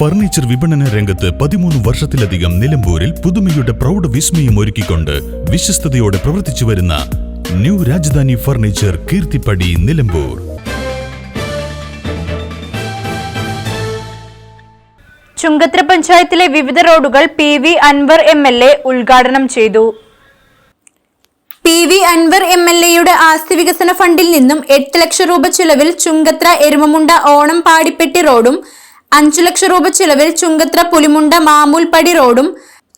Furniture വിപണന രംഗത്ത് പതിമൂന്ന് വർഷത്തിലധികം നിലമ്പൂരിൽ പുതുമയുടെ പ്രൗഢ വിസ്മയം ഒരുക്കിക്കൊണ്ട് വിശ്വസ്തയോടെ പ്രവർത്തിച്ചു വരുന്ന ന്യൂ രാജധാനി ഫർണിച്ചർ കീർത്തിപ്പടി നിലമ്പൂർ. ചുങ്കത്ര പഞ്ചായത്തിലെ വിവിധ റോഡുകൾ P V Anwar M L A ഉദ്ഘാടനം ചെയ്തു. P V Anwar M L എയുടെ ആസ്തി വികസന ഫണ്ടിൽ നിന്നും എട്ട് ലക്ഷം രൂപ ചെലവിൽ ചുങ്കത്ര എരുമമുണ്ട ഓണം പാടിപ്പെട്ടി റോഡും അഞ്ചു ലക്ഷം രൂപ ചിലവിൽ ചുങ്കത്ര പുലിമുണ്ട മാമൂൽപ്പടി റോഡും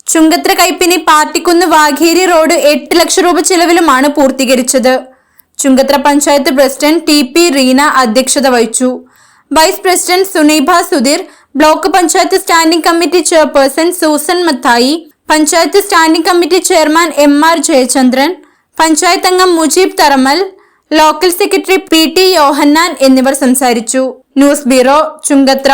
ചുങ്കത്ര കൈപ്പിനി പാർട്ടിക്കുന്ന് വാഘേരി റോഡ് എട്ട് ലക്ഷം രൂപ ചിലവിലുമാണ് പൂർത്തീകരിച്ചത്. Chungathara panchayat president T P Reena അധ്യക്ഷത വഹിച്ചു. Vice president Suneebha Sudheer block panchayat standing committee chairperson Susan Mathai panchayat standing committee chairman M R Jayachandran panchayat അംഗം Mujeeb Tharamal local secretary P T Yohannan എന്നിവർ സംസാരിച്ചു. News bureau Chungathara.